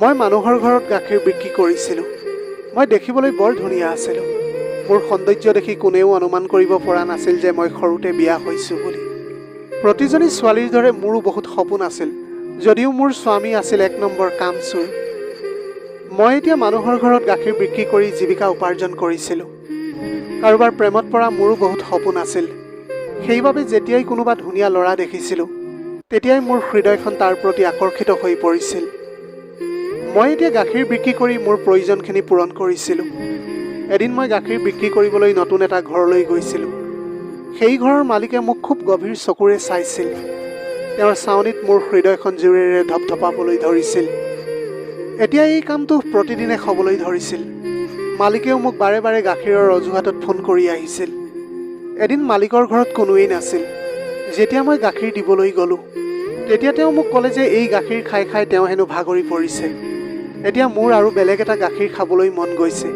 মই মানুহৰ ঘৰত গাখীৰ বিক্ৰী কৰিছিলোঁ। মই দেখিবলৈ বৰ ধুনীয়া আছিলোঁ। মোৰ সৌন্দৰ্য দেখি কোনেও অনুমান কৰিব পৰা নাছিল যে মই সৰুতে বিয়া হৈছোঁ বুলি। প্ৰতিজনী ছোৱালীৰ দৰে মোৰো বহুত সপোন আছিল যদিও মোৰ স্বামী আছিল এক নম্বৰ কামচোৰ। মই এতিয়া মানুহৰ ঘৰত গাখীৰ বিক্ৰী কৰি জীৱিকা উপাৰ্জন কৰিছিলোঁ। কাৰোবাৰ প্ৰেমত পৰা মোৰো বহুত সপোন আছিল। সেইবাবে যেতিয়াই কোনোবা ধুনীয়া ল'ৰা দেখিছিলোঁ তেতিয়াই মোৰ হৃদয়খন তাৰ প্ৰতি আকৰ্ষিত হৈ পৰিছিল। মই এতিয়া গাখীৰ বিক্ৰী কৰি মোৰ প্ৰয়োজনখিনি পূৰণ কৰিছিলোঁ। এদিন মই গাখীৰ বিক্ৰী কৰিবলৈ নতুন এটা ঘৰলৈ গৈছিলোঁ। সেই ঘৰৰ মালিকে মোক খুব গভীৰ চকুৰে চাইছিল। তেওঁৰ চাৱনিত মোৰ হৃদয়খন জোৰেৰে ধপধপাবলৈ ধৰিছিল। এতিয়া এই কামটো প্ৰতিদিনে হ'বলৈ ধৰিছিল। মালিকেও মোক বাৰে বাৰে গাখীৰৰ অজুহাতত ফোন কৰি আহিছিল। এদিন মালিকৰ ঘৰত কোনোৱেই নাছিল। যেতিয়া মই গাখীৰ দিবলৈ গ'লোঁ, তেতিয়া তেওঁ মোক ক'লে যে এই গাখীৰ খাই খাই তেওঁ হেনো ভাগৰি পৰিছে। এতিয়া মোৰ আৰু বেলেগ এটা গাখীৰ খাবলৈ মন গৈছে।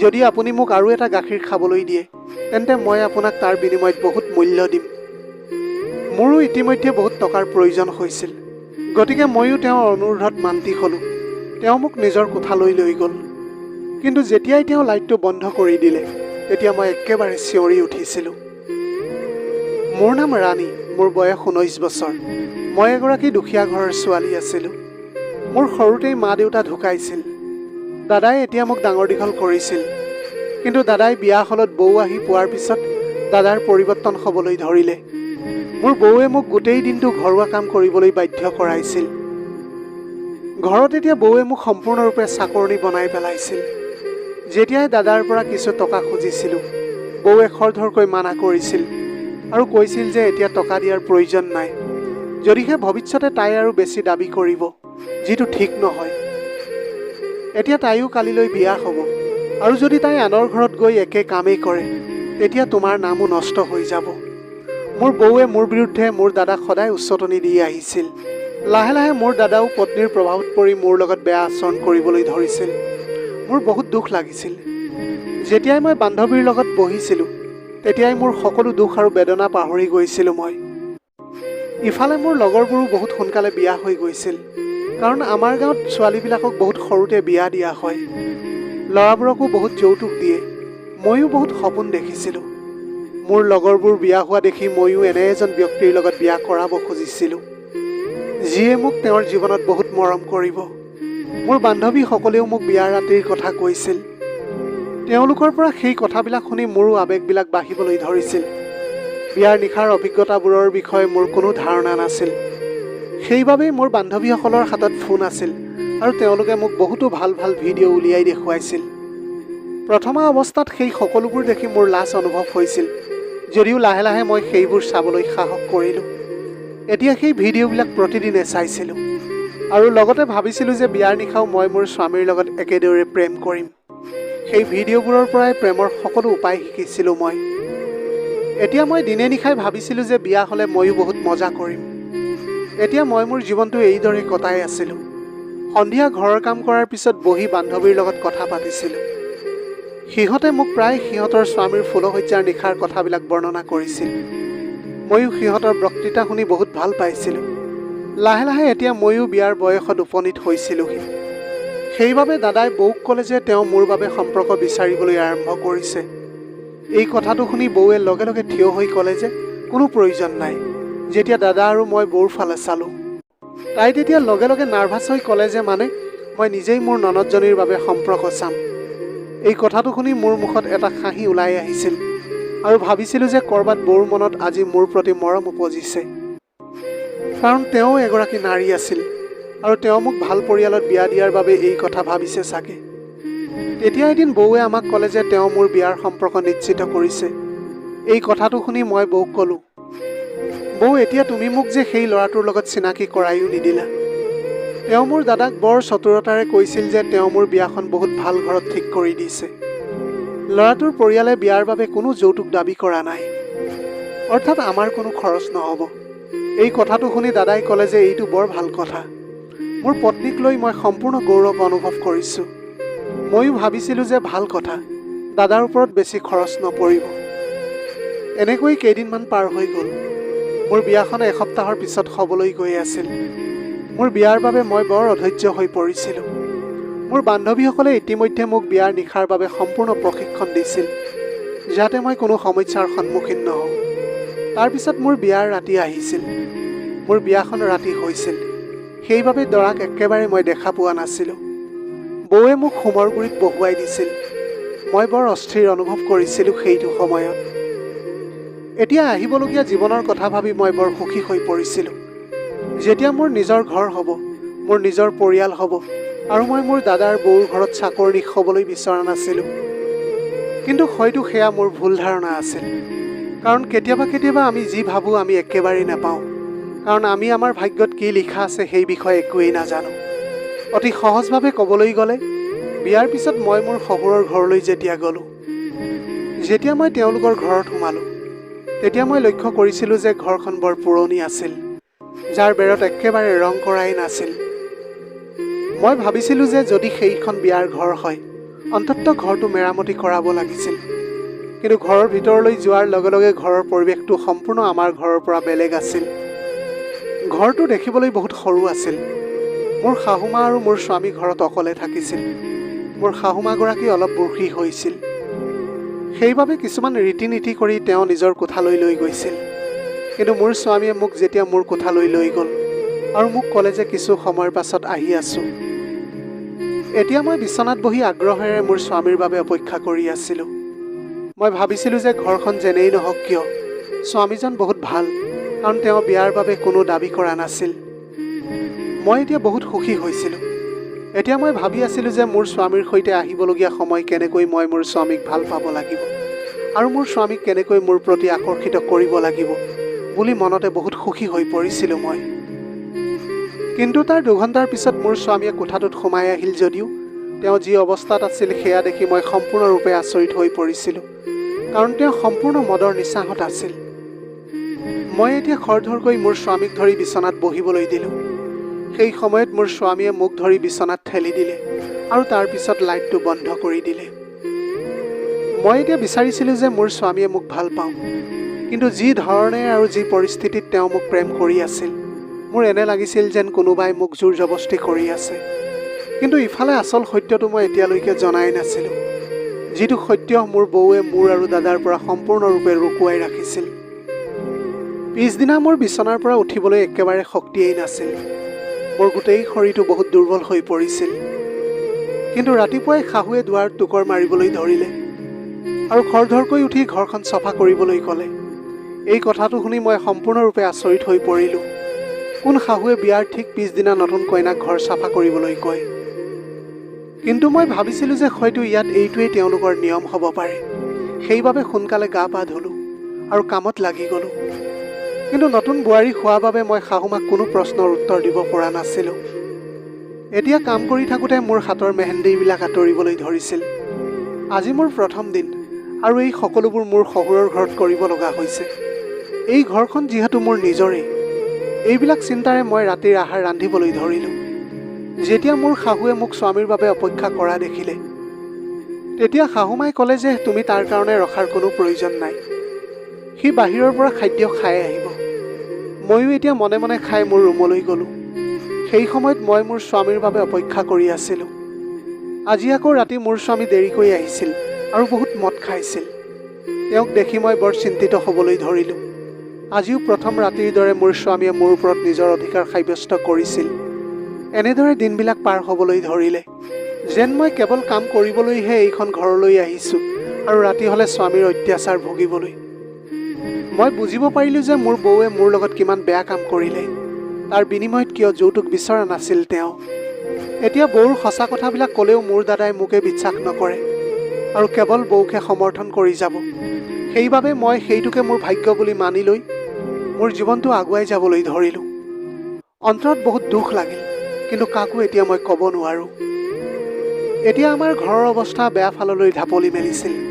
যদি আপুনি মোক আৰু এটা গাখীৰ খাবলৈ দিয়ে তেন্তে মই আপোনাক তাৰ বিনিময়ত বহুত মূল্য দিম। মোৰো ইতিমধ্যে বহুত টকাৰ প্ৰয়োজন হৈছিল। গতিকে ময়ো তেওঁৰ অনুৰোধত মান্তি হ'লোঁ। তেওঁ মোক নিজৰ কোঠালৈ লৈ গ'ল। কিন্তু যেতিয়াই তেওঁ লাইটটো বন্ধ কৰি দিলে তেতিয়া মই একেবাৰে চিঞৰি উঠিছিলোঁ। মোৰ নাম ৰাণী মোৰ বয়স ঊনৈছ বছৰ। মই এগৰাকী দুখীয়া ঘৰৰ ছোৱালী আছিলোঁ। মোৰ সৰুতেই মা দেউতা ঢুকাইছিল। দাদাই এতিয়া মোক ডাঙৰ দীঘল কৰিছিল। কিন্তু দাদাই বিয়া হলত বৌ আহি পোৱাৰ পিছত দাদাৰ পৰিৱৰ্তন হ'বলৈ ধৰিলে। মোৰ বৌৱে মোক গোটেই দিনটো ঘৰুৱা কাম কৰিবলৈ বাধ্য কৰাইছিল। ঘৰত এতিয়া বৌৱে মোক সম্পূৰ্ণৰূপে চাকৰণি বনাই পেলাইছিল। যেতিয়াই দাদাৰ পৰা কিছু টকা খুজিছিলোঁ বৌৱে খৰধৰকৈ মানা কৰিছিল আৰু কৈছিল যে এতিয়া টকা দিয়াৰ প্ৰয়োজন নাই যদিহে ভৱিষ্যতে তাই আৰু বেছি দাবী কৰিব। যিটো ঠিক নহয়। এতিয়া তাইও কালিলৈ বিয়া হ'ব। আৰু যদি তাই আনৰ ঘৰত গৈ একে কামেই কৰে তেতিয়া তোমাৰ নামো নষ্ট হৈ যাব। মোৰ বৌৱে মোৰ বিৰুদ্ধে মোৰ দাদাক সদায় উচতনি দি আহিছিল। লাহে লাহে মোৰ দাদাও পত্নীৰ প্ৰভাৱত পৰি মোৰ লগত বেয়া আচৰণ কৰিবলৈ ধৰিছিল। মোৰ বহুত দুখ লাগিছিল। যেতিয়াই মই বান্ধৱীৰ লগত বহিছিলোঁ তেতিয়াই মোৰ সকলো দুখ আৰু বেদনা পাহৰি গৈছিলোঁ মই। ইফালে মোৰ লগৰবোৰো বহুত সোনকালে বিয়া হৈ গৈছিল। কাৰণ আমাৰ গাঁৱত ছোৱালীবিলাকক বহুত সৰুতে বিয়া দিয়া হয়। ল'ৰাবোৰকো বহুত যৌতুক দিয়ে। ময়ো বহুত সপোন দেখিছিলোঁ। মোৰ লগৰবোৰ বিয়া হোৱা দেখি ময়ো এনে এজন ব্যক্তিৰ লগত বিয়া কৰাব খুজিছিলোঁ। যিয়ে মোক তেওঁৰ জীৱনত বহুত মৰম কৰিব। মোৰ বান্ধৱীসকলেও মোক বিয়াৰ ৰাতিৰ কথা কৈছিল। তেওঁলোকৰ পৰা সেই কথাবিলাক শুনি মোৰো আৱেগবিলাক বাঢ়িবলৈ ধৰিছিল। বিয়াৰ নিশাৰ অভিজ্ঞতাবোৰৰ বিষয়ে মোৰ কোনো ধাৰণা নাছিল। সেইবাবেই মোৰ বান্ধৱীসকলৰ হাতত ফোন আছিল আৰু তেওঁলোকে মোক বহুতো ভাল ভাল ভিডিঅ' উলিয়াই দেখুৱাইছিল। প্ৰথমা অৱস্থাত সেই সকলোবোৰ দেখি মোৰ লাজ অনুভৱ হৈছিল যদিও লাহে লাহে মই সেইবোৰ চাবলৈ সাহস কৰিলোঁ। এতিয়া সেই ভিডিঅ'বিলাক প্ৰতিদিনে চাইছিলোঁ আৰু লগতে ভাবিছিলোঁ যে বিয়াৰ নিশাও মই মোৰ স্বামীৰ লগত একেদৰে প্ৰেম কৰিম। সেই ভিডিঅ'বোৰৰ পৰাই প্ৰেমৰ সকলো উপায় শিকিছিলোঁ মই। এতিয়া মই দিনে নিশাই ভাবিছিলোঁ যে বিয়া হ'লে ময়ো বহুত মজা কৰিম। এতিয়া মই মোৰ জীৱনটো এইদৰে কটাই আছিলোঁ। সন্ধিয়া ঘৰৰ কাম কৰাৰ পিছত বহি বান্ধৱীৰ লগত কথা পাতিছিলোঁ। সিহঁতে মোক প্ৰায় সিহঁতৰ স্বামীৰ ফুলশয্যাৰ নিশাৰ কথাবিলাক বৰ্ণনা কৰিছিল। ময়ো সিহঁতৰ বক্তৃতা শুনি বহুত ভাল পাইছিলোঁ। লাহে লাহে এতিয়া ময়ো বিয়াৰ বয়সত উপনীত হৈছিলোঁহি। সেইবাবে দাদাই বৌক ক'লে যে তেওঁ মোৰ বাবে সম্পৰ্ক বিচাৰিবলৈ আৰম্ভ কৰিছে। এই কথাটো শুনি বৌৱে লগে লগে থিয় হৈ ক'লে যে কোনো প্ৰয়োজন নাই। যেতিয়া দাদা আৰু মই বৌৰ ফালে চালোঁ, তাই তেতিয়া লগে লগে নাৰ্ভাছ হৈ ক'লে যে মানে মই নিজেই মোৰ ননদজনীৰ বাবে সম্পৰ্ক চাম। এই কথাটো শুনি মোৰ মুখত এটা হাঁহি ওলাই আহিছিল আৰু ভাবিছিলোঁ যে ক'ৰবাত বৌৰ মনত আজি মোৰ প্ৰতি মৰম উপজিছে। কাৰণ তেওঁ এগৰাকী নাৰী আছিল আৰু তেওঁ মোক ভালো পৰিয়ালত বিয়া দিয়াৰ বাবে এই কথা ভাবিছে চাগে। তেতিয়া এদিন বৌৱে আমাক ক'লে যে তেওঁ মোৰ বিয়াৰ সম্পৰ্ক নিশ্চিত কৰিছে। এই কথাটো শুনি মই বৌক ক'লোঁ বৌ এতিয়া তুমি মোক যে সেই ল'ৰাটোৰ লগত চিনাকি কৰাইও নিদিলা। তেওঁ মোৰ দাদাক বৰ চতুৰতাৰে কৈছিল যে তেওঁ মোৰ বিয়াখন বহুত ভাল ঘৰত ঠিক কৰি দিছে। ল'ৰাটোৰ পৰিয়ালে বিয়াৰ বাবে কোনো যৌতুক দাবী কৰা নাই। অৰ্থাৎ আমাৰ কোনো খৰচ নহ'ব। এই কথাটো শুনি দাদাই ক'লে যে এইটো বৰ ভাল কথা। মোৰ পত্নীক লৈ মই সম্পূৰ্ণ গৌৰৱ অনুভৱ কৰিছোঁ। ময়ো ভাবিছিলোঁ যে ভাল কথা। দাদাৰ ওপৰত বেছি খৰচ নপৰিব। এনেকৈ কেইদিনমান পাৰ হৈ গ'ল। মোৰ বিয়াখন এসপ্তাহৰ পিছত হ'বলৈ গৈ আছিল। মোৰ বিয়াৰ বাবে মই বৰ অধৈৰ্য হৈ পৰিছিলোঁ। মোৰ বান্ধৱীসকলে ইতিমধ্যে মোক বিয়াৰ নিশাৰ বাবে সম্পূৰ্ণ প্ৰশিক্ষণ দিছিল যাতে মই কোনো সমস্যাৰ সন্মুখীন নহওঁ। তাৰপিছত মোৰ বিয়াৰ ৰাতি আহিছিল। মোৰ বিয়াখন ৰাতি হৈছিল। সেইবাবে দৰাক একেবাৰে মই দেখা পোৱা নাছিলোঁ। বৌৱে মোক হোমৰ গুৰিত বহুৱাই দিছিল। মই বৰ অস্থিৰ অনুভৱ কৰিছিলোঁ সেইটো সময়ত। এতিয়া আহিবলগীয়া জীৱনৰ কথা ভাবি মই বৰ সুখী হৈ পৰিছিলোঁ। যেতিয়া মোৰ নিজৰ ঘৰ হ'ব মোৰ নিজৰ পৰিয়াল হ'ব আৰু মই মোৰ দাদাৰ বৌৰ ঘৰত চাকৰি হ'বলৈ বিচৰা নাছিলোঁ। কিন্তু হয়তো সেয়া মোৰ ভুল ধাৰণা আছিল। কাৰণ কেতিয়াবা কেতিয়াবা আমি যি ভাবোঁ আমি একেবাৰেই নাপাওঁ। কাৰণ আমি আমাৰ ভাগ্যত কি লিখা আছে সেই বিষয়ে একোৱেই নাজানো। অতি সহজভাৱে ক'বলৈ গ'লে বিয়াৰ পিছত মই মোৰ শহুৰৰ ঘৰলৈ যেতিয়া গ'লোঁ যেতিয়া মই তেওঁলোকৰ ঘৰত সোমালোঁ তেতিয়া মই লক্ষ্য কৰিছিলোঁ যে ঘৰখন বৰ পুৰণি আছিল যাৰ বেৰত একেবাৰে ৰং কৰাই নাছিল। মই ভাবিছিলোঁ যে যদি সেইখন বিয়াৰ ঘৰ হয় অন্ততঃ ঘৰটো মেৰামতি কৰাব লাগিছিল। কিন্তু ঘৰৰ ভিতৰলৈ যোৱাৰ লগে লগে ঘৰৰ পৰিৱেশটো সম্পূৰ্ণ আমাৰ ঘৰৰ পৰা বেলেগ আছিল। ঘৰটো দেখিবলৈ বহুত সৰু আছিল। মোৰ শাহুমা আৰু মোৰ স্বামী ঘৰত অকলে থাকিছিল। মোৰ শাহুমাগৰাকী অলপ বুঢ়ী হৈছিল। সেইবাবে কিছুমান ৰীতি নীতি কৰি তেওঁ নিজৰ কোঠালৈ লৈ গৈছিল। কিন্তু মোৰ স্বামীয়ে মোক যেতিয়া মোৰ কোঠালৈ লৈ গ'ল আৰু মোক ক'লে যে কিছু সময়ৰ পাছত আহি আছোঁ। এতিয়া মই বিচনাত বহি আগ্ৰহেৰে মোৰ স্বামীৰ বাবে অপেক্ষা কৰি আছিলোঁ। মই ভাবিছিলোঁ যে ঘৰখন যেনেই নহওক কিয় স্বামীজন বহুত ভাল কাৰণ তেওঁ বিয়াৰ বাবে কোনো দাবী কৰা নাছিল। মই এতিয়া বহুত সুখী হৈছিলোঁ। এতিয়া মই ভাবি আছিলোঁ যে মোৰ স্বামীৰ সৈতে আহিবলগীয়া সময় কেনেকৈ মই মোৰ স্বামীক ভাল পাব লাগিব আৰু মোৰ স্বামীক কেনেকৈ মোৰ প্ৰতি আকৰ্ষিত কৰিব লাগিব বুলি মনতে বহুত সুখী হৈ পৰিছিলোঁ মই। কিন্তু তাৰ দুঘণ্টাৰ পিছত মোৰ স্বামীয়ে কোঠাটোত সোমাই আহিল যদিও তেওঁ যি অৱস্থাত আছিল সেয়া দেখি মই সম্পূৰ্ণৰূপে আচৰিত হৈ পৰিছিলোঁ কাৰণ তেওঁ সম্পূৰ্ণ মদৰ নিচাহত আছিল। মই এতিয়া খৰধৰকৈ মোৰ স্বামীক ধৰি বিচনাত বহিবলৈ দিলোঁ। সেই সময়ত মোৰ স্বামীয়ে মোক ধৰি বিচনাত ঠেলি দিলে আৰু তাৰপিছত লাইটটো বন্ধ কৰি দিলে। মই এতিয়া বিচাৰিছিলোঁ যে মোৰ স্বামীয়ে মোক ভাল পাওঁ কিন্তু যি ধৰণে আৰু যি পৰিস্থিতিত তেওঁ মোক প্ৰেম কৰি আছিল মোৰ এনে লাগিছিল যেন কোনোবাই মোক জোৰ জবস্তি কৰি আছে। কিন্তু ইফালে আচল সত্যটো মই এতিয়ালৈকে জনাই নাছিলোঁ যিটো সত্য মোৰ বৌৱে মোৰ আৰু দাদাৰ পৰা সম্পূৰ্ণৰূপে লুকুৱাই ৰাখিছিল। পিছদিনা মোৰ বিচনাৰ পৰা উঠিবলৈ একেবাৰে শক্তিয়েই নাছিল। মোৰ গোটেই শৰীৰটো বহুত দুৰ্বল হৈ পৰিছিল। কিন্তু ৰাতিপুৱাই শাহুৱে দুৱাৰত টোকৰ মাৰিবলৈ ধৰিলে আৰু খৰধৰকৈ উঠি ঘৰখন চফা কৰিবলৈ ক'লে। এই কথাটো শুনি মই সম্পূৰ্ণৰূপে আচৰিত হৈ পৰিলোঁ। কোন শাহুৱে বিয়াৰ ঠিক পিছদিনা নতুন কইনাক ঘৰ চাফা কৰিবলৈ কয়? কিন্তু মই ভাবিছিলোঁ যে হয়তো ইয়াত এইটোৱেই তেওঁলোকৰ নিয়ম হ'ব পাৰে। সেইবাবে সোনকালে গা পা ধুলোঁ আৰু কামত লাগি গ'লোঁ। কিন্তু নতুন বোৱাৰী হোৱাৰ বাবে মই শাহুমাক কোনো প্ৰশ্নৰ উত্তৰ দিব পৰা নাছিলোঁ। এতিয়া কাম কৰি থাকোঁতে মোৰ হাতৰ মেহেন্দিবিলাক আঁতৰিবলৈ ধৰিছিল। আজি মোৰ প্ৰথম দিন আৰু এই সকলোবোৰ মোৰ শহুৰৰ ঘৰত কৰিব লগা হৈছে। এই ঘৰখন যিহেতু মোৰ নিজৰেই এইবিলাক চিন্তাৰে মই ৰাতিৰ আহাৰ ৰান্ধিবলৈ ধৰিলোঁ। যেতিয়া মোৰ শাহুৱে মোক স্বামীৰ বাবে অপেক্ষা কৰা দেখিলে তেতিয়া শাহুমাই ক'লে যে তুমি তাৰ কাৰণে ৰখাৰ কোনো প্ৰয়োজন নাই। সি বাহিৰৰ পৰা খাদ্য খাই আহিব। ময়ো এতিয়া মনে মনে খাই মোৰ ৰুমলৈ গ'লোঁ। সেই সময়ত মই মোৰ স্বামীৰ বাবে অপেক্ষা কৰি আছিলোঁ। আজি আকৌ ৰাতি মোৰ স্বামী দেৰিকৈ আহিছিল আৰু বহুত মদ খাইছিল। তেওঁক দেখি মই বৰ চিন্তিত হ'বলৈ ধৰিলোঁ। আজিও প্ৰথম ৰাতিৰ দৰে মোৰ স্বামীয়ে মোৰ ওপৰত নিজৰ অধিকাৰ সাব্যস্ত কৰিছিল। এনেদৰে দিনবিলাক পাৰ হ'বলৈ ধৰিলে। যেন মই কেৱল কাম কৰিবলৈহে এইখন ঘৰলৈ আহিছোঁ আৰু ৰাতি হ'লে স্বামীৰ অত্যাচাৰ ভুগিবলৈ। মই বুজিব পাৰিলোঁ যে মোৰ বৌৱে মোৰ লগত কিমান বেয়া কাম কৰিলে। তাৰ বিনিময়ত কিয় যৌতুক বিচৰা নাছিল তেওঁ? এতিয়া বৌৰ সঁচা কথাবিলাক ক'লেও মোৰ দাদাই মোকে বিশ্বাস নকৰে আৰু কেৱল বৌকে সমৰ্থন কৰি যাব। সেইবাবে মই সেইটোকে মোৰ ভাগ্য বুলি মানি লৈ মোৰ জীৱনটো আগুৱাই যাবলৈ ধৰিলোঁ। অন্তৰত বহুত দুখ লাগিল কিন্তু কাকো এতিয়া মই ক'ব নোৱাৰোঁ। এতিয়া আমাৰ ঘৰৰ অৱস্থা বেয়া ফাললৈ ঢাপলি মেলিছিল।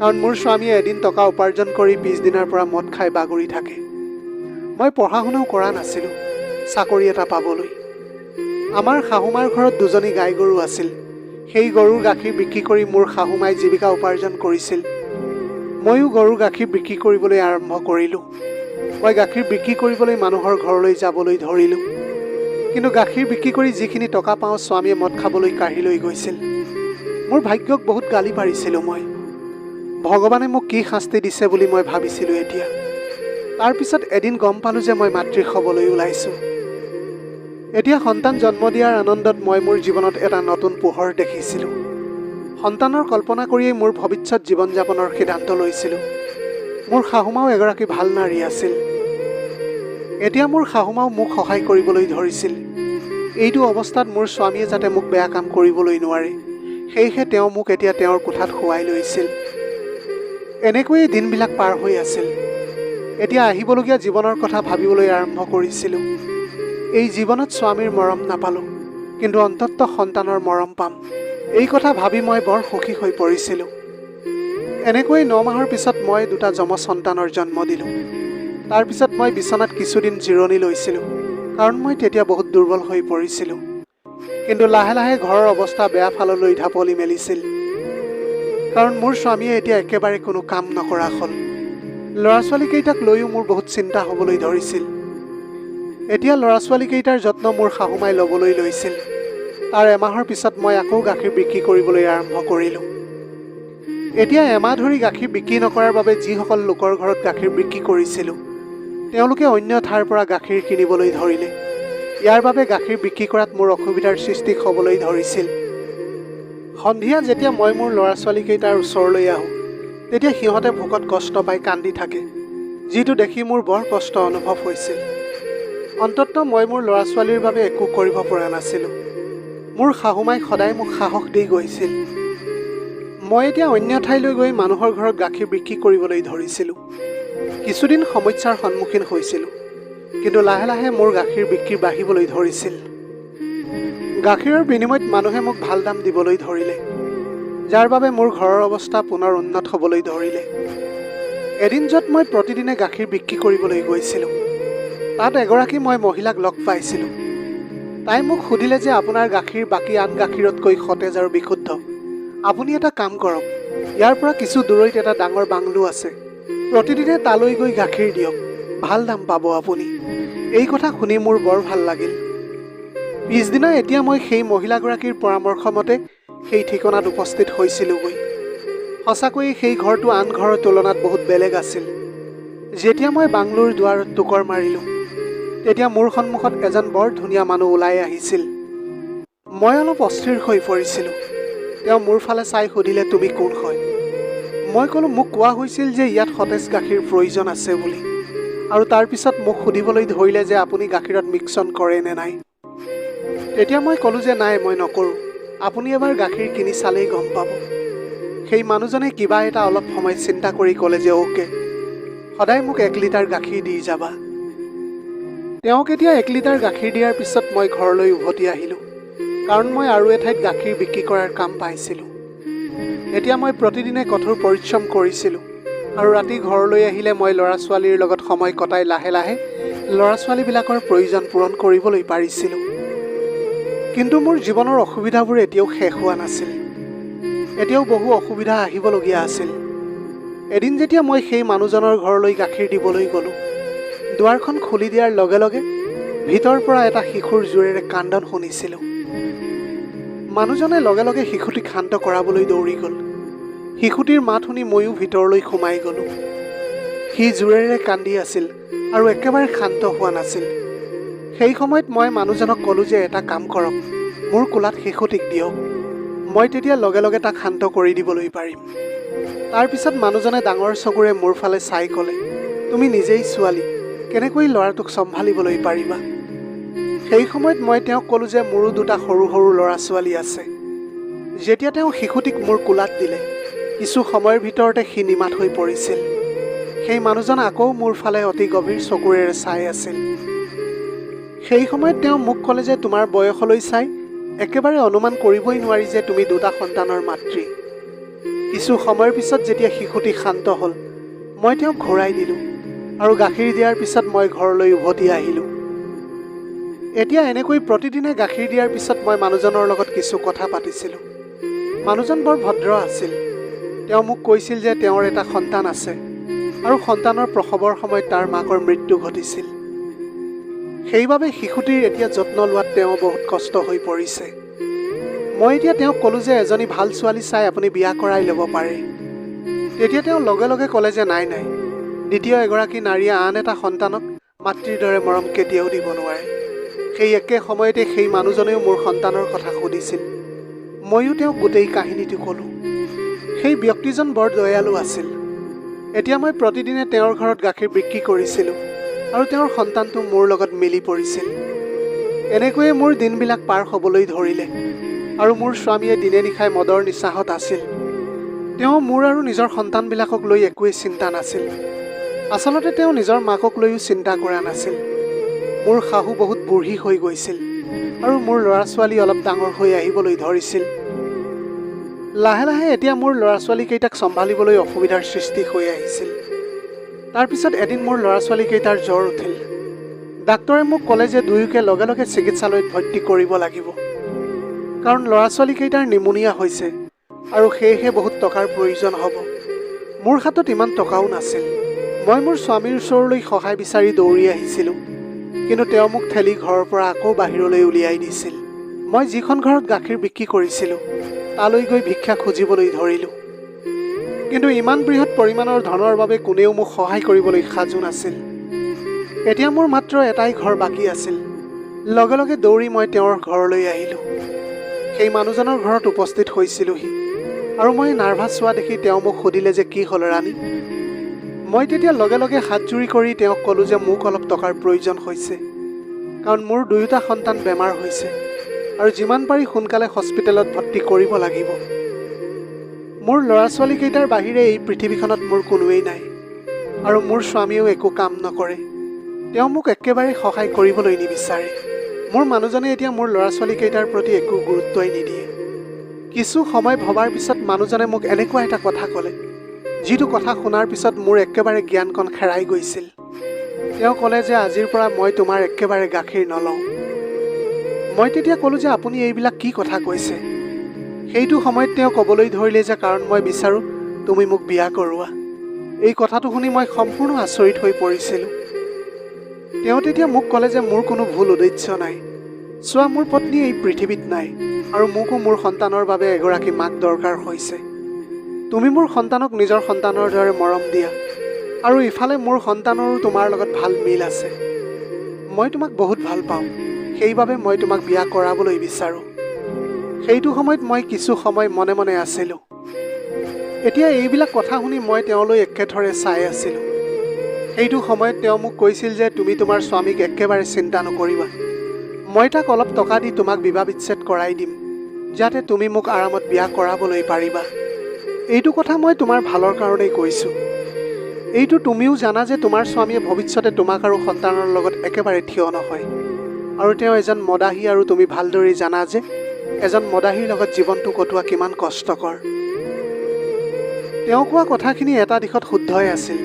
কাৰণ মোৰ স্বামীয়ে এদিন টকা উপাৰ্জন কৰি পিছদিনাৰ পৰা মদ খাই বাগৰি থাকে। মই পঢ়া শুনাও কৰা নাছিলোঁ চাকৰি এটা পাবলৈ। আমাৰ শাহুমাৰ ঘৰত দুজনী গাই গৰু আছিল। সেই গৰুৰ গাখীৰ বিক্ৰী কৰি মোৰ শাহুমাই জীৱিকা উপাৰ্জন কৰিছিল। ময়ো গৰুৰ গাখীৰ বিক্ৰী কৰিবলৈ আৰম্ভ কৰিলোঁ। মই গাখীৰ বিক্ৰী কৰিবলৈ মানুহৰ ঘৰলৈ যাবলৈ ধৰিলোঁ। কিন্তু গাখীৰ বিক্ৰী কৰি যিখিনি টকা পাওঁ স্বামীয়ে মদ খাবলৈ কাঢ়ি লৈ গৈছিল। মোৰ ভাগ্যক বহুত গালি পাৰিছিলোঁ মই। ভগৱানে মোক কি শাস্তি দিছে বুলি মই ভাবিছিলোঁ এতিয়া। তাৰপিছত এদিন গম পালোঁ যে মই মাতৃ হ'বলৈ ওলাইছোঁ। এতিয়া সন্তান জন্ম দিয়াৰ আনন্দত মই মোৰ জীৱনত এটা নতুন পোহৰ দেখিছিলোঁ। সন্তানৰ কল্পনা কৰিয়েই মোৰ ভৱিষ্যত জীৱন যাপনৰ সিদ্ধান্ত লৈছিলোঁ। মোৰ শাহুমাও এগৰাকী ভাল নাৰী আছিল। এতিয়া মোৰ শাহুমাও মোক সহায় কৰিবলৈ ধৰিছিল। এইটো অৱস্থাত মোৰ স্বামীয়ে যাতে মোক বেয়া কাম কৰিবলৈ নোৱাৰে সেয়েহে তেওঁ মোক এতিয়া তেওঁৰ কোঠাত শুৱাই লৈছিল। এনেকৈয়ে দিনবিলাক পাৰ হৈ আছিল। এতিয়া আহিবলগীয়া জীৱনৰ কথা ভাবিবলৈ আৰম্ভ কৰিছিলোঁ। এই জীৱনত স্বামীৰ মৰম নাপালোঁ কিন্তু অন্ততঃ সন্তানৰ মৰম পাম। এই কথা ভাবি মই বৰ সুখী হৈ পৰিছিলোঁ। এনেকৈ ন মাহৰ পিছত মই দুটা যম সন্তানৰ জন্ম দিলোঁ। তাৰপিছত মই বিচনাত কিছুদিন জিৰণি লৈছিলোঁ কাৰণ মই তেতিয়া বহুত দুৰ্বল হৈ পৰিছিলোঁ। কিন্তু লাহে লাহে ঘৰৰ অৱস্থা বেয়া ফাললৈ ঢাপলি মেলিছিল। কাৰণ মোৰ স্বামীয়ে এতিয়া একেবাৰে কোনো কাম নকৰা হ'ল। ল'ৰা ছোৱালীকেইটাক লৈও মোৰ বহুত চিন্তা হ'বলৈ ধৰিছিল। এতিয়া ল'ৰা ছোৱালীকেইটাৰ যত্ন মোৰ শাহুমাই ল'বলৈ লৈছিল। তাৰ এমাহৰ পিছত মই আকৌ গাখীৰ বিক্ৰী কৰিবলৈ আৰম্ভ কৰিলোঁ। এতিয়া এমাহ ধৰি গাখীৰ বিক্ৰী নকৰাৰ বাবে যিসকল লোকৰ ঘৰত গাখীৰ বিক্ৰী কৰিছিলোঁ তেওঁলোকে অন্য ঠাইৰ পৰা গাখীৰ কিনিবলৈ ধৰিলে। ইয়াৰ বাবে গাখীৰ বিক্ৰী কৰাত মোৰ অসুবিধাৰ সৃষ্টি হ'বলৈ ধৰিছিল। সন্ধিয়া যেতিয়া মই মোৰ ল'ৰা ছোৱালীকেইটাৰ ওচৰলৈ আহোঁ তেতিয়া সিহঁতে ভোকত কষ্ট পাই কান্দি থাকে যিটো দেখি মোৰ বৰ কষ্ট অনুভৱ হৈছিল। অন্ততঃ মই মোৰ ল'ৰা ছোৱালীৰ বাবে একো কৰিব পৰা নাছিলোঁ। মোৰ শাহুমাই সদায় মোক সাহস দি গৈছিল। মই এতিয়া অন্য ঠাইলৈ গৈ মানুহৰ ঘৰত গাখীৰ বিক্ৰী কৰিবলৈ ধৰিছিলোঁ। কিছুদিন সমস্যাৰ সন্মুখীন হৈছিলোঁ কিন্তু লাহে লাহে মোৰ গাখীৰ বিক্ৰী বাঢ়িবলৈ ধৰিছিল। গাখীৰৰ বিনিময়ত মানুহে মোক ভাল দাম দিবলৈ ধৰিলে। যাৰ বাবে মোৰ ঘৰৰ অৱস্থা পুনৰ উন্নত হ'বলৈ ধৰিলে। এদিন য'ত মই প্ৰতিদিনে গাখীৰ বিক্ৰী কৰিবলৈ গৈছিলোঁ তাত এগৰাকী মই মহিলাক লগ পাইছিলোঁ। তাই মোক সুধিলে যে আপোনাৰ গাখীৰ বাকী আন গাখীৰতকৈ সতেজ আৰু বিশুদ্ধ। আপুনি এটা কাম কৰক ইয়াৰ পৰা কিছু দূৰৈত এটা ডাঙৰ বাংলো আছে। প্ৰতিদিনে তালৈ গৈ গাখীৰ দিয়ক ভাল দাম পাব আপুনি। এই কথা শুনি মোৰ বৰ ভাল লাগিল। পিছদিনা এতিয়া মই সেই মহিলাগৰাকীৰ পৰামৰ্শ মতে সেই ঠিকনাত উপস্থিত হৈছিলোঁগৈ। সঁচাকৈয়ে সেই ঘৰটো আন ঘৰৰ তুলনাত বহুত বেলেগ আছিল। যেতিয়া মই বাংলোৰ দুৱাৰত টোকৰ মাৰিলোঁ তেতিয়া মোৰ সন্মুখত এজন বৰ ধুনীয়া মানুহ ওলাই আহিছিল। মই অলপ অস্থিৰ হৈ পৰিছিলোঁ। তেওঁ মোৰ ফালে চাই সুধিলে তুমি কোন হয়? মই ক'লোঁ মোক কোৱা হৈছিল যে ইয়াত সতেজ গাখীৰ প্ৰয়োজন আছে বুলি। আৰু তাৰপিছত মোক সুধিবলৈ ধৰিলে যে আপুনি গাখীৰত মিক্সন কৰে নে নাই? তেতিয়া মই ক'লোঁ যে নাই মই নকৰোঁ। আপুনি এবাৰ গাখীৰ কিনি চালেই গম পাব। সেই মানুহজনে কিবা এটা অলপ সময় চিন্তা কৰি ক'লে যে অ'কে সদায় মোক এক লিটাৰ গাখীৰ দি যাবা। তেওঁক এতিয়া এক লিটাৰ গাখীৰ দিয়াৰ পিছত মই ঘৰলৈ উভতি আহিলোঁ কাৰণ মই আৰু এঠাইত গাখীৰ বিক্ৰী কৰাৰ কাম পাইছিলোঁ। এতিয়া মই প্ৰতিদিনে কঠোৰ পৰিশ্ৰম কৰিছিলোঁ আৰু ৰাতি ঘৰলৈ আহিলে মই ল'ৰা ছোৱালীৰ লগত সময় কটাই লাহে লাহে ল'ৰা ছোৱালীবিলাকৰ প্ৰয়োজন পূৰণ কৰিবলৈ পাৰিছিলোঁ। কিন্তু মোৰ জীৱনৰ অসুবিধাবোৰ এতিয়াও শেষ হোৱা নাছিল। এতিয়াও বহু অসুবিধা আহিবলগীয়া আছিল। এদিন যেতিয়া মই সেই মানুহজনৰ ঘৰলৈ গাখীৰ দিবলৈ গ'লোঁ দুৱাৰখন খুলি দিয়াৰ লগে লগে ভিতৰৰ পৰা এটা শিশুৰ জোৰেৰে কান্দন শুনিছিলোঁ। মানুহজনে লগে লগে শিশুটিক শান্ত কৰাবলৈ দৌৰি গ'ল। শিশুটিৰ মাত শুনি ময়ো ভিতৰলৈ সোমাই গ'লোঁ। সি জোৰেৰে কান্দি আছিল আৰু একেবাৰে শান্ত হোৱা নাছিল। সেই সময়ত মই মানুহজনক ক'লোঁ যে এটা কাম কৰক মোৰ কোলাত শিশুটিক দিয়ক। মই তেতিয়া লগে লগে তাক শান্ত কৰি দিবলৈ পাৰিম। তাৰপিছত মানুহজনে ডাঙৰ চকুৰে মোৰ ফালে চাই ক'লে তুমি নিজেই ছোৱালী কেনেকৈ ল'ৰাটোক চম্ভালিবলৈ পাৰিবা? সেই সময়ত মই তেওঁক ক'লোঁ যে মোৰো দুটা সৰু সৰু ল'ৰা ছোৱালী আছে। যেতিয়া তেওঁ শিশুটিক মোৰ কোলাত দিলে কিছু সময়ৰ ভিতৰতে সি নিমাত হৈ পৰিছিল। সেই মানুহজন আকৌ মোৰ ফালে অতি গভীৰ চকুৰেৰে চাই আছিল। সেই সময়ত তেওঁ মোক ক'লে যে তোমাৰ বয়সলৈ চাই একেবাৰে অনুমান কৰিবই নোৱাৰি যে তুমি দুটা সন্তানৰ মাতৃ। কিছু সময়ৰ পিছত যেতিয়া শিশুটি শান্ত হ'ল মই তেওঁক ঘূৰাই দিলোঁ আৰু গাখীৰ দিয়াৰ পিছত মই ঘৰলৈ উভতি আহিলোঁ। এতিয়া এনেকৈ প্ৰতিদিনে গাখীৰ দিয়াৰ পিছত মই মানুহজনৰ লগত কিছু কথা পাতিছিলোঁ। মানুহজন বৰ ভদ্ৰ আছিল। তেওঁ মোক কৈছিল যে তেওঁৰ এটা সন্তান আছে আৰু সন্তানৰ প্ৰসৱৰ সময়ত তাৰ মাকৰ মৃত্যু ঘটিছিল। সেইবাবে শিশুটিৰ এতিয়া যত্ন লোৱাত তেওঁ বহুত কষ্ট হৈ পৰিছে। মই এতিয়া তেওঁক ক'লোঁ যে এজনী ভাল ছোৱালী চাই আপুনি বিয়া কৰাই ল'ব পাৰে। তেতিয়া তেওঁ লগে লগে ক'লে যে নাই নাই। দ্বিতীয় এগৰাকী নাৰীয়ে আন এটা সন্তানক মাতৃৰ দৰে মৰম কেতিয়াও দিব নোৱাৰে। সেই একে সময়তে সেই মানুহজনেও মোৰ সন্তানৰ কথা সুধিছিল। ময়ো তেওঁক গোটেই কাহিনীটো ক'লোঁ। সেই ব্যক্তিজন বৰ দয়ালু আছিল। এতিয়া মই প্ৰতিদিনে তেওঁৰ ঘৰত গাখীৰ বিক্ৰী কৰিছিলোঁ। আৰু তেওঁৰ সন্তানটো মোৰ লগত মিলি পৰিছিল। এনেকৈয়ে মোৰ দিনবিলাক পাৰ হ'বলৈ ধৰিলে আৰু মোৰ স্বামীয়ে দিনে নিশাই মদৰ নিচাহত আছিল। তেওঁ মোৰ আৰু নিজৰ সন্তানবিলাকক লৈ একোৱেই চিন্তা নাছিল। আচলতে তেওঁ নিজৰ মাকক লৈও চিন্তা কৰা নাছিল। মোৰ শাহু বহুত বুঢ়ী হৈ গৈছিল আৰু মোৰ ল'ৰা ছোৱালী অলপ ডাঙৰ হৈ আহিবলৈ ধৰিছিল। লাহে লাহে এতিয়া মোৰ ল'ৰা ছোৱালীকেইটাক চম্ভালিবলৈ অসুবিধাৰ সৃষ্টি হৈ আহিছিল। তাৰপিছত এদিন মোৰ ল'ৰা ছোৱালীকেইটাৰ জ্বৰ উঠিল। ডাক্তৰে মোক ক'লে যে দুয়োকে লগে লগে চিকিৎসালয়ত ভৰ্তি কৰিব লাগিব। কাৰণ ল'ৰা ছোৱালীকেইটাৰ নিমুনিয়া হৈছে আৰু সেয়েহে বহুত টকাৰ প্ৰয়োজন হ'ব। মোৰ হাতত ইমান টকাও নাছিল। মই মোৰ স্বামীৰ ওচৰলৈ সহায় বিচাৰি দৌৰি আহিছিলোঁ। কিন্তু তেওঁ মোক ঠেলি ঘৰৰ পৰা আকৌ বাহিৰলৈ উলিয়াই দিছিল। মই যিখন ঘৰত গাখীৰ বিক্ৰী কৰিছিলোঁ তালৈ গৈ ভিক্ষা খুজিবলৈ ধৰিলোঁ। কিন্তু ইমান বৃহৎ পৰিমাণৰ ধনৰ বাবে কোনেও মোক সহায় কৰিবলৈ সাজু নাছিল। এতিয়া মোৰ মাত্ৰ এটাই ঘৰ বাকী আছিল। লগে লগে দৌৰি মই তেওঁৰ ঘৰলৈ আহিলোঁ। সেই মানুহজনৰ ঘৰত উপস্থিত হৈছিলোঁহি আৰু মই নাৰ্ভাছ হোৱা দেখি তেওঁ মোক সুধিলে যে কি হ'ল ৰাণী? মই তেতিয়া লগে লগে হাতজুৰি কৰি তেওঁক ক'লোঁ যে মোক অলপ টকাৰ প্ৰয়োজন হৈছে। কাৰণ মোৰ দুয়োটা সন্তান বেমাৰ হৈছে আৰু যিমান পাৰি সোনকালে হস্পিটেলত ভৰ্তি কৰিব লাগিব। মোৰ ল'ৰা ছোৱালীকেইটাৰ বাহিৰে এই পৃথিৱীখনত মোৰ কোনোৱেই নাই আৰু মোৰ স্বামীয়েও একো কাম নকৰে। তেওঁ মোক একেবাৰে সহায় কৰিবলৈ নিবিচাৰে। মোৰ মানুহজনে এতিয়া মোৰ ল'ৰা ছোৱালীকেইটাৰ প্ৰতি একো গুৰুত্বই নিদিয়ে। কিছু সময় ভবাৰ পিছত মানুহজনে মোক এনেকুৱা এটা কথা ক'লে যিটো কথা শুনাৰ পিছত মোৰ একেবাৰে জ্ঞানকণ হেৰাই গৈছিল। তেওঁ ক'লে যে আজিৰ পৰা মই তোমাৰ একেবাৰে গাখীৰ নলওঁ। মই তেতিয়া ক'লোঁ যে আপুনি এইবিলাক কি কথা কৈছে? সেইটো সময়ত তেওঁ ক'বলৈ ধৰিলে যে কাৰণ মই বিচাৰোঁ তুমি মোক বিয়া কৰোৱা। এই কথাটো শুনি মই সম্পূৰ্ণ আচৰিত হৈ পৰিছিলোঁ। তেওঁ তেতিয়া মোক ক'লে যে মোৰ কোনো ভুল উদ্দেশ্য নাই। চোৱা মোৰ পত্নী এই পৃথিৱীত নাই আৰু মোকো মোৰ সন্তানৰ বাবে এগৰাকী মাক দৰকাৰ হৈছে। তুমি মোৰ সন্তানক নিজৰ সন্তানৰ দৰে মৰম দিয়া আৰু ইফালে মোৰ সন্তানৰো তোমাৰ লগত ভাল মিল আছে। মই তোমাক বহুত ভাল পাওঁ। সেইবাবে মই তোমাক বিয়া কৰাবলৈ বিচাৰোঁ। সেইটো সময়ত মই কিছু সময় মনে মনে আছিলোঁ। এতিয়া এইবিলাক কথা শুনি মই তেওঁলৈ একেথৰে চাই আছিলোঁ। সেইটো সময়ত তেওঁ মোক কৈছিল যে তুমি তোমাৰ স্বামীক একেবাৰে চিন্তা নকৰিবা। মই তাক অলপ টকা দি তোমাক বিবাহ বিচ্ছেদ কৰাই দিম যাতে তুমি মোক আৰামত বিয়া কৰাবলৈ পাৰিবা। এইটো কথা মই তোমাৰ ভালৰ কাৰণেই কৈছোঁ। এইটো তুমিও জানা যে তোমাৰ স্বামীয়ে ভৱিষ্যতে তোমাক আৰু সন্তানৰ লগত একেবাৰে থিয় নহয়। আৰু তেওঁ এজন মদাহী আৰু তুমি ভালদৰে জানা যে এজন মদাহীৰ লগত জীৱনটো কটোৱা কিমান কষ্টকৰ। তেওঁ কোৱা কথাখিনি এটা দিশত শুদ্ধই আছিল।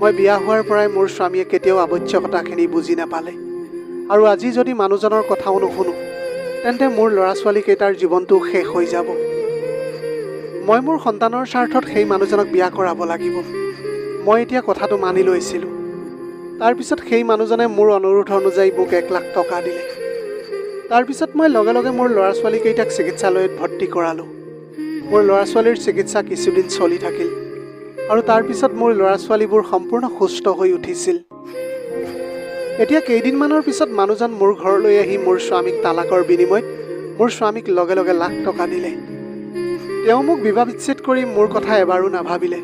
মই বিয়া হোৱাৰ পৰাই মোৰ স্বামীয়ে কেতিয়াও আৱশ্যকতাখিনি বুজি নাপালে। আৰু আজি যদি মানুহজনৰ কথাও নুশুনো তেন্তে মোৰ ল'ৰা ছোৱালীকেইটাৰ জীৱনটো শেষ হৈ যাব। মই মোৰ সন্তানৰ স্বাৰ্থত সেই মানুহজনক বিয়া কৰাব লাগিব। মই এতিয়া কথাটো মানি লৈছিলোঁ। তাৰপিছত সেই মানুহজনে মোৰ অনুৰোধ অনুযায়ী মোক এক লাখ টকা দিলে। তাৰপিছত মই লগে লগে মোৰ ল'ৰা ছোৱালীকেইটাক চিকিৎসালয়ত ভৰ্তি কৰালোঁ। মোৰ ল'ৰা ছোৱালীৰ চিকিৎসা কিছুদিন চলি থাকিল আৰু তাৰপিছত মোৰ ল'ৰা ছোৱালীবোৰ সম্পূৰ্ণ সুস্থ হৈ উঠিছিল। এতিয়া কেইদিনমানৰ পিছত মানুহজন মোৰ ঘৰলৈ আহি মোৰ স্বামীক তালাকৰ বিনিময়ত মোৰ স্বামীক লগে লগে লাখ টকা দিলে। তেওঁ মোক বিবাহ বিচ্ছেদ কৰি মোৰ কথা এবাৰো নাভাবিলে।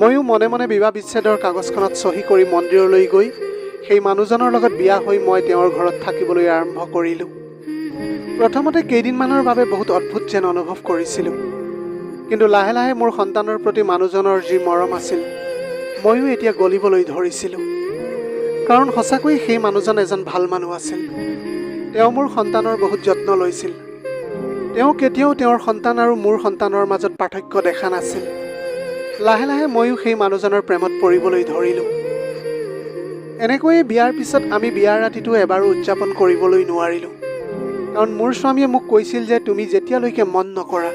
ময়ো মনে মনে বিবাহ বিচ্ছেদৰ কাগজখনত চহী কৰি মন্দিৰলৈ গৈ সেই মানুহজনৰ লগত বিয়া হৈ মই তেওঁৰ ঘৰত থাকিবলৈ আৰম্ভ কৰিলোঁ। প্ৰথমতে কেইদিনমানৰ বাবে বহুত অদ্ভুত যেন অনুভৱ কৰিছিলোঁ। কিন্তু লাহে লাহে মোৰ সন্তানৰ প্ৰতি মানুহজনৰ যি মৰম আছিল ময়ো এতিয়া গলিবলৈ ধৰিছিলোঁ। কাৰণ সঁচাকৈয়ে সেই মানুহজন এজন ভাল মানুহ আছিল। তেওঁ মোৰ সন্তানৰ বহুত যত্ন লৈছিল। তেওঁ কেতিয়াও তেওঁৰ সন্তান আৰু মোৰ সন্তানৰ মাজত পাৰ্থক্য দেখা নাছিল। লাহে লাহে ময়ো সেই মানুহজনৰ প্ৰেমত পৰিবলৈ ধৰিলোঁ। এনেকৈয়ে বিয়াৰ পিছত আমি বিয়াৰ ৰাতিটো এবাৰো উদযাপন কৰিবলৈ নোৱাৰিলোঁ। কাৰণ মোৰ স্বামীয়ে মোক কৈছিল যে তুমি যেতিয়ালৈকে মন নকৰা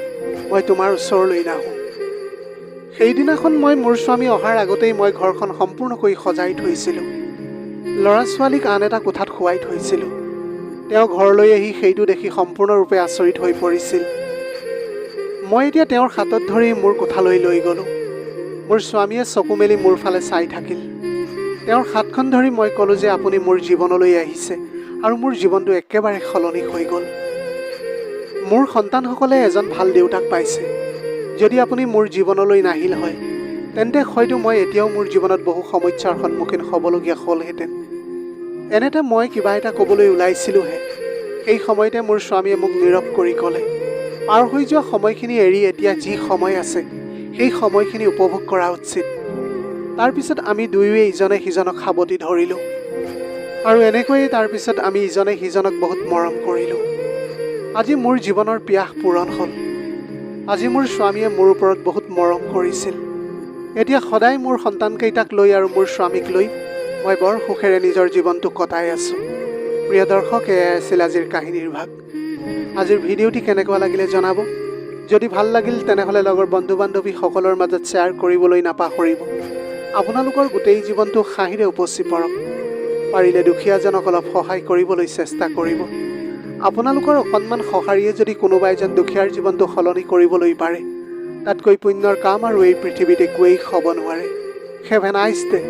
মই তোমাৰ ওচৰলৈ নাহোঁ। সেইদিনাখন মই মোৰ স্বামী অহাৰ আগতেই মই ঘৰখন সম্পূৰ্ণকৈ সজাই থৈছিলোঁ। ল'ৰা ছোৱালীক আন এটা কোঠাত শুৱাই থৈছিলোঁ। তেওঁ ঘৰলৈ আহি সেইটো দেখি সম্পূৰ্ণৰূপে আচৰিত হৈ পৰিছিল। মই এতিয়া তেওঁৰ হাতত ধৰি মোৰ কোঠালৈ লৈ গ'লোঁ। মোৰ স্বামীয়ে চকু মেলি মোৰ ফালে চাই থাকিল। তেওঁৰ হাতখন ধৰি মই ক'লোঁ যে আপুনি মোৰ জীৱনলৈ আহিছে আৰু মোৰ জীৱনটো একেবাৰে সলনি হৈ গ'ল। মোৰ সন্তানসকলে এজন ভাল দেউতাক পাইছে। যদি আপুনি মোৰ জীৱনলৈ নাহিল হয় তেন্তে হয়তো মই এতিয়াও মোৰ জীৱনত বহু সমস্যাৰ সন্মুখীন হ'বলগীয়া হ'লহেঁতেন। এনেতে মই কিবা এটা ক'বলৈ ওলাইছিলোঁহে। সেই সময়তে মোৰ স্বামীয়ে মোক নীৰৱ কৰি ক'লে পাৰ হৈ যোৱা সময়খিনি এৰি এতিয়া যি সময় আছে সেই সময়খিনি উপভোগ কৰা উচিত। তাৰপিছত আমি দুয়োৱে ইজনে সিজনক সাৱটি ধৰিলোঁ। আৰু এনেকৈয়ে তাৰপিছত আমি ইজনে সিজনক বহুত মৰম কৰিলোঁ। আজি মোৰ জীৱনৰ পিয়াস পূৰণ হ'ল। আজি মোৰ স্বামীয়ে মোৰ ওপৰত বহুত মৰম কৰিছিল। এতিয়া সদায় মোৰ সন্তানকেইটাক লৈ আৰু মোৰ স্বামীক লৈ মই বৰ সুখেৰে নিজৰ জীৱনটো কটাই আছোঁ। প্ৰিয় দৰ্শক এয়াই আছিল আজিৰ কাহিনীৰ ভাগ। আজিৰ ভিডিঅ'টি কেনেকুৱা লাগিলে জনাব? যদি ভাল লাগিল তেনেহ'লে লগৰ বন্ধু বান্ধৱীসকলৰ মাজত শ্বেয়াৰ কৰিবলৈ নাপাহৰিব। আপোনালোকৰ গোটেই জীৱনটো হাঁহিৰে উপচি পৰক। পাৰিলে দুখীয়াজনক অলপ সহায় কৰিবলৈ চেষ্টা কৰিব। আপোনালোকৰ অকণমান সঁহাৰিয়ে যদি কোনোবা এজন দুখীয়াৰ জীৱনটো সলনি কৰিবলৈ পাৰে তাতকৈ পুণ্যৰ কাম আৰু এই পৃথিৱীত একোৱেই হ'ব নোৱাৰে। Have a nice day